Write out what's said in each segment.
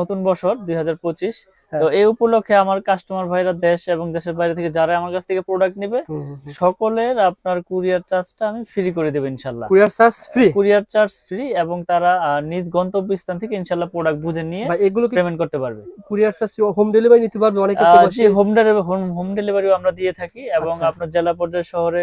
নতুন বছর দুই হ্যাঁ। তো এই উপলক্ষে আমার কাস্টমার ভাইরা দেশ এবং দেশের বাইরে থেকে যারা আমার কাছ থেকে প্রোডাক্ট নেবে। সকলের আপনার কুরিয়ার চার্জটা আমি ফ্রি করে দেবো ইনশাল্লাহ courier charge free courier charge free এবং তারা নিজ গন্তব্যস্থান থেকে ইনশাল্লাহ প্রোডাক্ট বুঝে নিয়ে এগুলো পেমেন্ট করতে পারবে কুরিয়ার চার্জ হোম ডেলিভারি নিতে পারবে অনেকে হোম ডেলিভারি হোম ডেলিভারিও আমরা দিয়ে থাকি এবং আচ্ছা। আপনার জেলা পর্যায়ে শহরে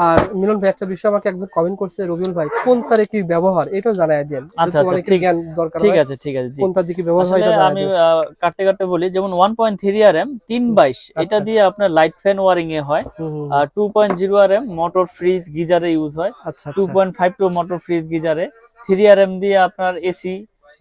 আর মিলন ভাই একটা বিষয় আমাকে একজন কমেন্ট করছে রবিউল ভাই কোন তারে কি ব্যবহার? এটাও জানাই দেন। আচ্ছা, আচ্ছা, ঠিক- জ্ঞান দরকার ঠিক আছে ঠিক আছে কোন তার দিকে ব্যবহার হয় এটা আমি কাটতে কাটতে বলি যেমন one point three R M তিন বাইশ এটা আচ্ছা। দিয়ে আপনার লাইট ফ্যান ওয়ারিং এ হয় আর two point zero R M motor fridge গিজারে use হয়। আচ্ছা টু আচ্ছা point five two motor fridge গিজারে। Three R M দিয়ে আপনার এসি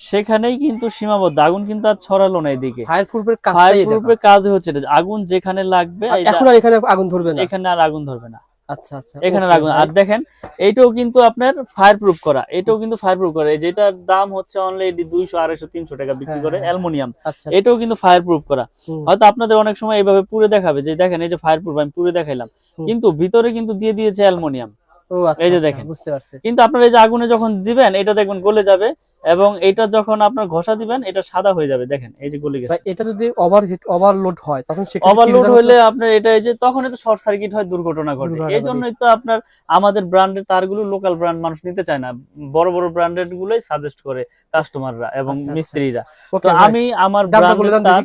সেখানেই কিন্তু সীমাবদ্ধ আগুন কিন্তু আর ছড়ালো না এদিকে। ফায়ার প্রুফের কাজটাই ফায়ার প্রুফের কাজ হচ্ছে আগুন যেখানে লাগবে এখন আর এখানে আগুন ধরবে না? এখানে আর আগুন ধরবে না। আচ্ছা আচ্ছা এখানে আর দেখেন এইটাও কিন্তু আপনার ফায়ার প্রুফ করা। এটাও কিন্তু ফায়ার প্রুফ করা যেটার দাম হচ্ছে অনলি দুইশো আড়াইশো তিনশো টাকা বিক্রি হ্যাঁ, করে হ্যাঁ, অ্যালুমিনিয়াম। আচ্ছা এটাও কিন্তু ফায়ার প্রুফ করা হয়তো আপনাদের অনেক সময় এইভাবে পুরে দেখাবে যে দেখেন এই যে ফায়ার প্রুফ আমি পুরে দেখাইলাম। কিন্তু ভিতরে কিন্তু দিয়ে দিয়েছে অ্যালুমিনিয়াম। আচ্ছা এই যে আচ্ছা, দেখেন। বুঝতে পারছি। কিন্তু আপনার এই যে আগুনে যখন দিবেন এটা দেখবেন গলে যাবে এবং এটা যখন আপনার ঘষা দিবেন এটা সাদা হয়ে যাবে। দেখেন এই যে গলে গেছে। এটা যদি ওভারহিট ওভারলোড হয় তখন ওভারলোড হলে আপনার এটা এই যে তখন তো শর্ট সার্কিট হয় দুর্ঘটনা ঘটে। এই জন্যই তো আপনার আমাদের ব্র্যান্ডের তারগুলো লোকাল ব্র্যান্ড মানুষ নিতে চায় না। বড় বড় ব্র্যান্ডেড গুলোই সাজেস্ট করে কাস্টমাররা এবং আচ্ছা, আচ্ছা। মিস্ত্রিরা। তো আমি আমার ব্র্যান্ডের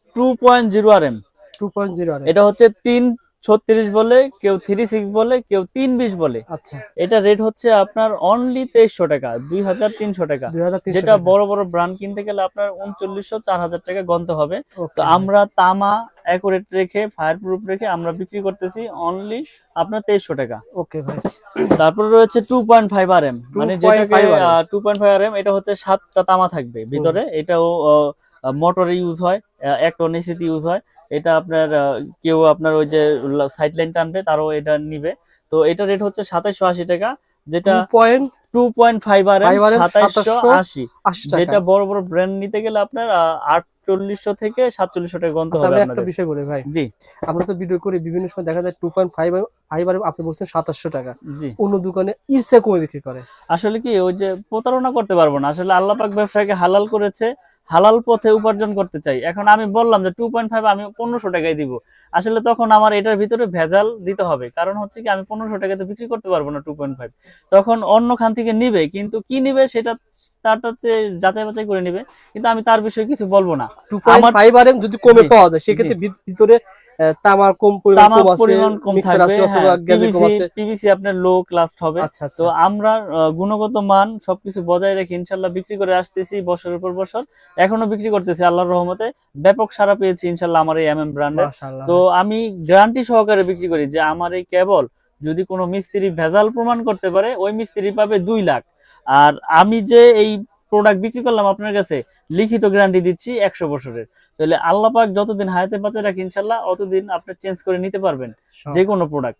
two point zero R M 2.0 আর এটা হচ্ছে তিন ছত্রিশ বলে কেউ থ্রি সিক্স বলে কেউ তিন বিশ বলে। আচ্ছা। এটা রেট হচ্ছে আপনার অনলি তেইশশো টাকা দুই হাজার তিনশো টাকা। যেটা বড় বড় ব্র্যান্ড কিনতে গেলে আপনার উনচল্লিশশো চার হাজার টাকা গন্তে হবে। Okay, তো আমরা তামা অ্যাকুরেট রেখে ফায়ার প্রুফ রেখে আমরা বিক্রি করতেছি অনলি আপনার তেইশশো টাকা। ওকে ভাই। তারপরে রয়েছে two point five R M মানে যেটাকে two point five R M এটা হচ্ছে সাতটা তামা থাকবে ভিতরে। এটাও মোটরে ইউজ হয়। এক টনিসিতে ইউজ হয়। এটা আপনার কেউ আপনার ওই যে সাইড লাইন টানবে তারও এটা নিবে। তো এটা রেট হচ্ছে সাতাইশশো আশি টাকা যেটা 2.80 two point five R M 5 RM সাতাইশশো আশি। যেটা বড় বড় ব্র্যান্ড নিতে গেলে আপনার আটচল্লিশশো থেকে সাতচল্লিশশো টাকা গন্ত আচ্ছা হবে একটা বিষয় বলি ভাই। জি। আমরা তো ভিডিও করি বিভিন্ন সময় দেখা যায় 2.5 ফাইভ আর আপনি বলছেন 2700 টাকা। জি। অন্য দোকানে ইরসে কমে বিক্রি করে? আসলে কি ওই যে প্রতারণা করতে পারব না। আসলে আল্লাহ পাক ব্যবসাকে হালাল করেছে হালাল পথে উপার্জন করতে চাই। এখন আমি বললাম যে টু পয়েন্ট ফাইভ আমি পনেরোশো টাকায় দিব। আসলে তখন আমার এটার ভিতরে ভেজাল দিতে হবে। কারণ হচ্ছে কি আমি পনেরোশো টাকায় তো বিক্রি করতে পারব না টু পয়েন্ট ফাইভ তখন অন্য খান থেকে নিবে কিন্তু কি নিবে সেটা তারটাতে যাচাই বাছাই করে নিবে। কিন্তু আমি তার বিষয়ে কিছু বলব না। 2.5 আর যদি কমে পাওয়া যায় সেক্ষেত্রে ভিতরে তামার কম পরিমাণ কম থাকবে পিভিসি আপনার লো ক্লাস হবে। আচ্ছা আচ্ছা। তো আমরা গুণগত মান সবকিছু বজায় রেখে ইনশাল্লাহ বিক্রি করে আসতেছি বছরের পর বছর। এখনও বিক্রি করতেছি আল্লাহর রহমতে। ব্যাপক সারা পেয়েছি ইনশাল্লাহ আমার এই এমএম ব্র্যান্ডে তো আমি গ্যারান্টি সহকারে বিক্রি করি যে আমার এই কেবল যদি কোনো মিস্ত্রি ভেজাল প্রমাণ করতে পারে ওই মিস্ত্রি পাবে দুই লাখ। আর আমি যে এই প্রোডাক্ট বিক্রি করলাম আপনার কাছে লিখিত গ্যারান্টি দিচ্ছি একশো বছরের। তাহলে আল্লাহ পাক যতদিন হায়াতে বাঁচে রাখি ইনশাল্লাহ অতদিন আপনি চেঞ্জ করে নিতে পারবেন। যে কোনো প্রোডাক্ট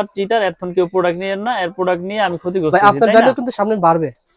চিটার এখন কেউ প্রোডাক্ট নিয়ে না এর প্রোডাক্ট নিয়ে আমি ক্ষতিগ্রস্ত ভাই আপনার ভ্যালু কিন্তু সামনে বাড়বে।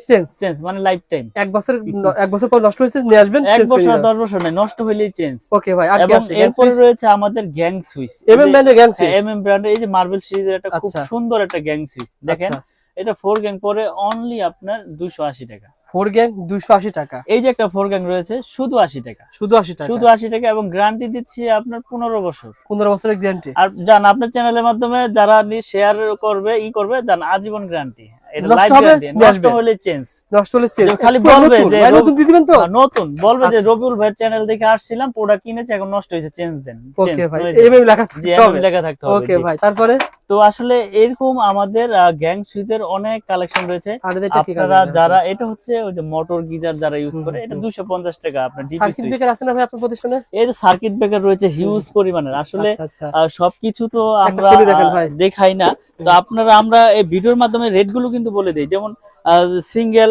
চেঞ্জ চেঞ্জ মানে লাইফ টাইম এক বছর এক বছর পর নষ্ট হয়েছে নিয়ে আসবেন এক বছর দশ বছর নেই নষ্ট হইলেই চেঞ্জ ওকে ভাই আর কি আছে? এরপর রয়েছে আমাদের গ্যাং সুইচ এম এম ব্র্যান্ডের গ্যাং সুইচ এম এম ব্র্যান্ডের এই যে মার্বেল সিরিজের একটা খুব আচ্ছা। সুন্দর একটা গ্যাং সুইচ দেখেন এটা ফোর গ্যাং পরে অনলি আপনার দুইশো আশি টাকা। ফোর গ্যাং দুইশো আশি টাকা। এই যে একটা ফোর গ্যাং রয়েছে শুধু আশি টাকা। শুধু আশি টাকা। শুধু আশি টাকা এবং গ্যারান্টি দিচ্ছি আপনার পনেরো বছর। পনেরো বছরের গ্যারান্টি আর জান আপনার চ্যানেলের মাধ্যমে যারা শেয়ার করবে ই করবে জান আজীবন গ্যারান্টি নতুন বলবে যে আচ্ছা। রবিউল ভাইয়ের চ্যানেল দেখে আসছিলাম প্রোডাক্ট কিনেছি এখন নষ্ট হয়েছে চেঞ্জ দেন। ভাই লেখা থাকতে হবে। ভাই তারপরে? তো আসলে এরকম আমাদের গ্যাং সুইচের অনেক কালেকশন রয়েছে। আপনারা যারা এটা হচ্ছে ওই যে মোটর গিজার যারা ইউজ করে এটা হুম। দুশো পঞ্চাশ টাকা আপনার সার্কিট ব্রেকার আছে না ভাই আপনার প্রতিষ্ঠানে? এর সার্কিট ব্রেকার রয়েছে হিউজ পরিমাণের। আসলে আচ্ছা আচ্ছা। সবকিছু তো আমরা। দেখাই না। তো আপনারা আমরা এই ভিডিওর মাধ্যমে রেটগুলো কিন্তু বলে দিই। যেমন সিঙ্গেল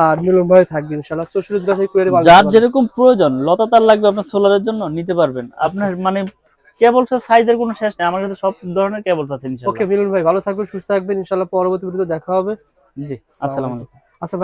আর মিলন ভাই থাকবে ইনশাআল্লাহ। চৌষট্টি জেলা থেকে কুরিয়ারে যার যেরকম প্রয়োজন লতা তার লাগবে আপনার সোলারের জন্য নিতে পারবেন। আপনার আচ্ছা। মানে কেবলস এর সাইজের কোনো শেষ নেই আমার কাছে সব ধরনের কেবলস আছে ওকে ইনশাআল্লাহ মিলন ভাই ভালো থাকবেন সুস্থ থাকবেন ইনশাআল্লাহ পরবর্তী ভিডিওতে দেখা হবে। জি আসসালামু আলাইকুম। আচ্ছা